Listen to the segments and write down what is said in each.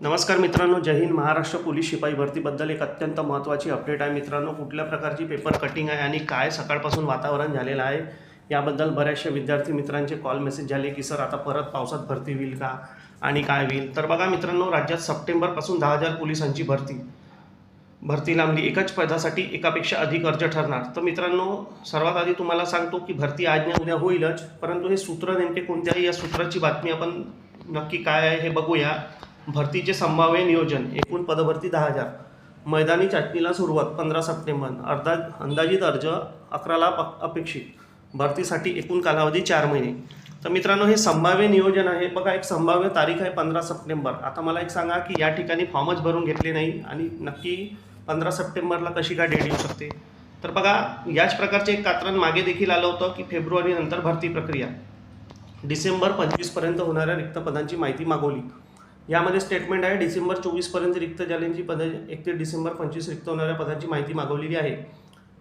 नमस्कार मित्रांनो जय हिंद. महाराष्ट्र पोलीस शिपाई भरतीबद्दल एक अत्यंत महत्त्वाची अपडेट आहे. मित्रांनो कुठल्या प्रकारची पेपर कटिंग आहे आणि काय सकाळपासून वातावरण झालेलं आहे याबद्दल बऱ्याचशा विद्यार्थी मित्रांचे कॉल मेसेज झाले की सर आता परत पावसात भरती होईल का आणि काय होईल? तर बघा मित्रांनो राज्यात सप्टेंबरपासून दहा हजार पोलिसांची भरती. भरती लांबली. एकाच पदासाठी एकापेक्षा अधिक अर्ज ठरणार. तर मित्रांनो सर्वात आधी तुम्हाला सांगतो की भरती आज नाही उद्या होईलच. परंतु हे सूत्र नेमके कोणते आहे या सूत्राची बातमी आपण नक्की काय आहे हे बघूया. भरतीचे संभाव्य नियोजन एकूण पदभरती दहा हजार. मैदानी चाचणीला सुरुवात पंधरा सप्टेंबर. अर्धा अंदाजित अर्ज अकरा लाख अपेक्षित. भरतीसाठी एकूण कालावधी चार महिने. तर मित्रांनो हे संभाव्य नियोजन आहे. बघा एक संभाव्य तारीख आहे पंधरा सप्टेंबर. आता मला एक सांगा की या ठिकाणी फॉर्मच भरून घेतले नाही आणि नक्की पंधरा सप्टेंबरला कशी काय डेट येऊ शकते? तर बघा याच प्रकारचे एक कात्रण मागे देखील आलं होतं की फेब्रुवारीनंतर भरती प्रक्रिया. डिसेंबर पंचवीसपर्यंत होणाऱ्या रिक्त पदांची माहिती मागवली. यामध्ये स्टेटमेंट आहे डिसेंबर चोवीसपर्यंत रिक्त झालेली पद एकतीस डिसेंबर पंचवीस रिक्त होणाऱ्या पदांची माहिती मागवलेली आहे.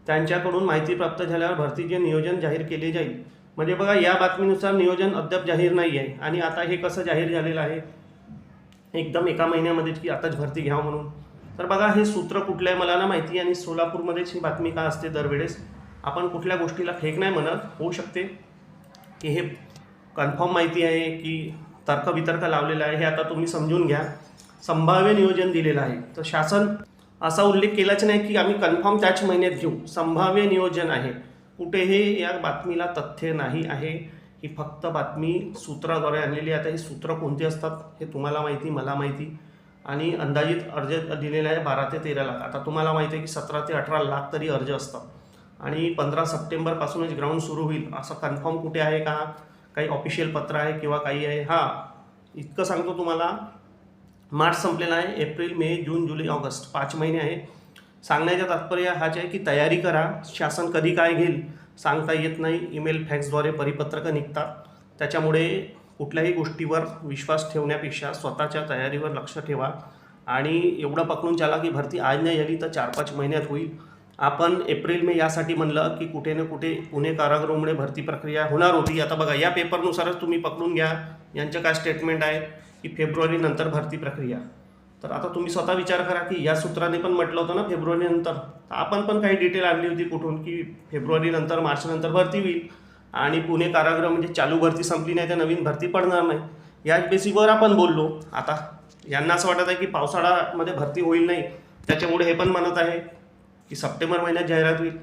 त्यांच्याकडून माहिती प्राप्त झाल्यावर भरतीचे नियोजन जाहीर केले जाईल. म्हणजे बघा या बातमीनुसार नियोजन अद्याप जाहीर नाही आहे आणि आता हे कसं जाहीर झालेलं आहे? एकदम एका महिन्यामध्येच की आताच भरती घ्यावं म्हणून. तर बघा हे सूत्र कुठलं आहे मला ना माहिती आणि सोलापूरमध्येच ही बातमी का असते दरवेळेस? आपण कुठल्या गोष्टीला फेक नाही म्हणत. होऊ शकते. की हे कन्फर्म माहिती आहे की तर्कवितर्क लावलेला आहे हे आता तुम्ही समजून घ्या. संभाव्य नियोजन दिलेलं आहे. तर शासन असा उल्लेख केलाच नाही की आम्ही कन्फर्म त्याच महिन्यात घेऊ. संभाव्य नियोजन आहे. कुठेही या बातमीला तथ्य नाही आहे. ही फक्त बातमी सूत्राद्वारे आणलेली आहे. आता ही सूत्र कोणती असतात हे तुम्हाला माहिती मला माहिती. आणि अंदाजित अर्ज दिलेला आहे बारा ते तेरा लाख. आता तुम्हाला माहिती आहे की सतरा ते अठरा लाख तरी अर्ज असतात. आणि पंधरा सप्टेंबरपासूनच ग्राउंड सुरू होईल. असं कन्फर्म कुठे आहे का? काही ऑफिशियल पत्र आहे किंवा काही आहे हां इतकं सांगतो तुम्हाला. मार्च संपलेला आहे एप्रिल मे जून जुलै ऑगस्ट पाच महिने आहे सांगण्याचं तात्पर्य हाच आहे की तयारी करा शासन कधी काय घेईल सांगता येत नाही ईमेल फॅक्सद्वारे परिपत्रकं निघतात. त्याच्यामुळे कुठल्याही गोष्टीवर विश्वास ठेवण्यापेक्षा स्वतःच्या तयारीवर लक्ष ठेवा. आणि एवढं पकडून चाला की भरती आज नाही झाली तर चार पाच महिन्यात होईल. आपण एप्रिल मे यासाठी म्हणलं की कुठे ना कुठे पुणे कारागृहामुळे भरती प्रक्रिया होणार होती. आता बघा या पेपरनुसारच तुम्ही पकडून घ्या. यांचं काय स्टेटमेंट आहे की फेब्रुवारीनंतर भरती प्रक्रिया. तर आता तुम्ही स्वतः विचार करा की या सूत्राने पण म्हटलं होतं ना फेब्रुवारीनंतर आपण पण काही डिटेल आणली होती कुठून की फेब्रुवारीनंतर मार्चनंतर भरती होईल. आणि पुणे कारागृह म्हणजे चालू भरती संपली नाही तर नवीन भरती पडणार नाही. याच बेसिकवर आपण बोललो. आता यांना असं वाटत आहे की पावसाळ्यामध्ये भरती होईल नाही. त्याच्यामुळे हे पण म्हणत आहे. की सप्टेंबर महिन्यात जाहिरात होईल.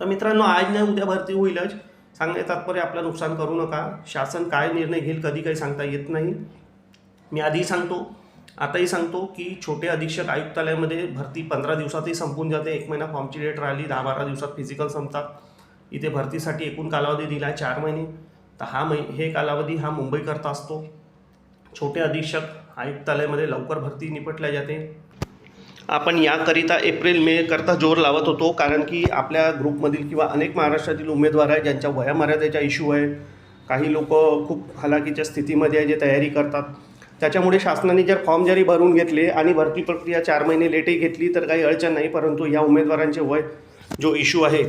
तर मित्रांनो आज नाही उद्या भरती होईलच. सांगणे तात्पर्य आपलं नुकसान करू नका. शासन काय निर्णय घेईल कधी काही सांगता येत नाही. मी आधी सांगतो आताही सांगतो की छोटे अधीक्षक आयुक्तालयामध्ये भरती पंधरा दिवसातही संपून जाते. एक महिना फॉर्मची डेट राहिली दहा बारा दिवसात फिजिकल संपतात. इथे भरतीसाठी एकूण कालावधी दिला आहे चार महिने. तर हा मै हे कालावधी हा मुंबईकरता असतो. छोटे अधीक्षक आयुक्तालयामध्ये लवकर भरती निपटल्या जाते. आपण याकरिता एप्रिल मे करता जोर लावत होतो कारण की आपल्या ग्रुपमधील किंवा अनेक महाराष्ट्रातील उमेदवार आहे ज्यांच्या वयामर्यादेचा इश्यू आहे काही लोक खूप हलाखीच्या स्थितीमध्ये आहे जे तयारी करतात. त्याच्यामुळे शासनाने जर फॉर्म जरी भरून घेतले आणि भरती प्रक्रिया चार महिने लेटही घेतली तर काही अडचण नाही. परंतु या उमेदवारांचे वय जो इश्यू आहे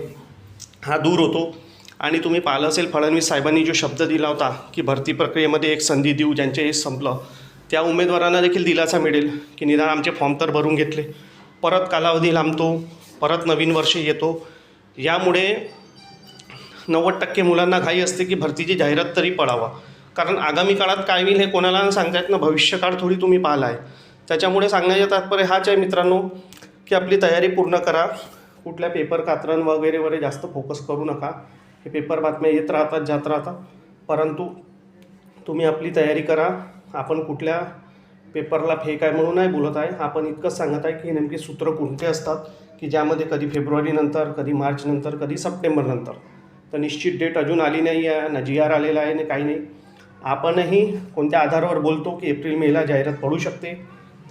हा दूर होतो. आणि तुम्ही पाहिलं असेल फडणवीस साहेबांनी जो शब्द दिला होता की भरती प्रक्रियेमध्ये एक संधी देऊ ज्यांचे हे संपलं. त्या उमेदवारांना देखील दिलासा मिळेल की निदान आमचे फॉर्म तर भरून घेतले. परत कालावधी लांबतो परत नवीन वर्ष येतो. यामुळे नव्वद टक्के मुलांना घाई असते की भरतीची जाहिरात तरी पडावा कारण आगामी काळात काय होईल हे कोणाला सांगता येत ना भविष्यकाळ थोडी तुम्ही पाहिला आहे त्याच्यामुळे सांगण्याचे तात्पर्य हाच आहे मित्रांनो की आपली तयारी पूर्ण करा. कुठल्या पेपर कात्रण वगैरे वगैरे जास्त फोकस करू नका. हे पेपर बातम्या येत राहतात जात राहतात. परंतु तुम्ही आपली तयारी करा. आपण कुठल्या पेपरला फेक आहे म्हणून नाही बोलत आहे. आपण इतकंच सांगत आहे की हे नेमके सूत्र कोणते असतात की ज्यामध्ये कधी फेब्रुवारीनंतर कधी मार्चनंतर कधी सप्टेंबरनंतर तर निश्चित डेट अजून आली नाही आहे ना जी आर आलेला आहे ना काही नाही. आपणही कोणत्या आधारावर बोलतो की एप्रिल मेला जाहिरात पडू शकते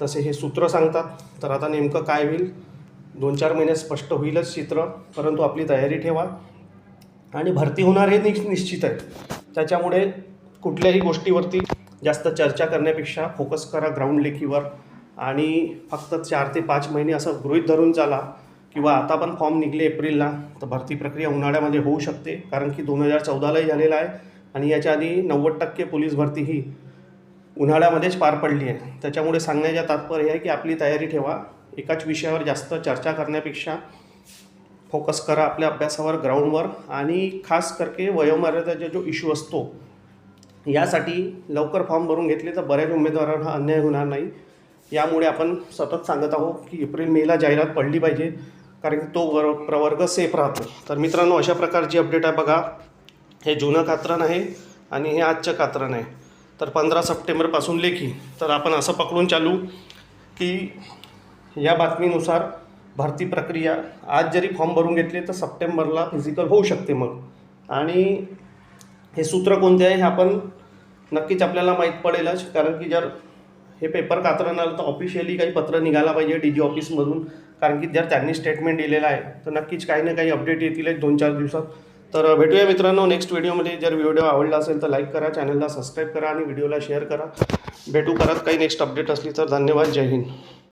तसे हे सूत्र सांगतात. तर आता नेमकं काय होईल? दोन चार महिन्यात स्पष्ट होईलच चित्र परंतु आपली तयारी ठेवा. आणि भरती होणार हे निश निश्चित आहे. त्याच्यामुळे कुठल्याही गोष्टीवरती जास्त चर्चा करण्यापेक्षा फोकस करा ग्राउंड लेखीवर. आणि फक्त चार ते पाच महिने असं गृहित धरून चाला किंवा आता पण फॉर्म निघले एप्रिलला तर भरती प्रक्रिया उन्हाळ्यामध्ये होऊ शकते. कारण की दोन हजार चौदालाही झालेला आहे आणि याच्या आधी नव्वद टक्के पोलीस भरती ही उन्हाळ्यामध्येच पार पडली आहे. त्याच्यामुळे सांगण्याच्या तात्पर्य आहे की आपली तयारी ठेवा. एकाच विषयावर जास्त चर्चा करण्यापेक्षा फोकस करा आपल्या अभ्यासावर ग्राउंडवर. आणि खास करके वयोमर्यादाचा जो इश्यू असतो यासाठी लवकर फॉर्म भरून घेतले तर बऱ्याच उमेदवारांना अन्याय होणार नाही. यामुळे आपण सतत सांगत आहोत की एप्रिल मेला जाहिरात पडली पाहिजे कारण की तो वर प्रवर्ग सेफ राहतो. तर मित्रांनो अशा प्रकारची अपडेट आहे बघा. हे जुनं कात्रण आहे आणि हे आजचं कात्रण आहे. तर पंधरा सप्टेंबरपासून लेखी. तर आपण असं पकडून चालू की या बातमीनुसार भरती प्रक्रिया आज जरी फॉर्म भरून घेतले तर सप्टेंबरला फिजिकल होऊ शकते मग. आणि हे सूत्र कोणते आहे हे आपण नक्कीच आपल्याला माहीत पडेलच कारण की जर हे पेपर कात्रण आलं तर ऑफिशियली काही पत्र निघायला पाहिजे डी जी ऑफिसमधून कारण की जर त्यांनी स्टेटमेंट दिलेलं आहे तर नक्कीच काही ना काही अपडेट येतील एक दोन चार दिवसात. तर भेटूया मित्रांनो नेक्स्ट व्हिडिओमध्ये जर व्हिडिओ आवडला असेल तर लाईक करा चॅनलला सबस्क्राईब करा आणि व्हिडिओला शेअर करा. भेटू परत काही नेक्स्ट अपडेट असली तर धन्यवाद. जय हिंद.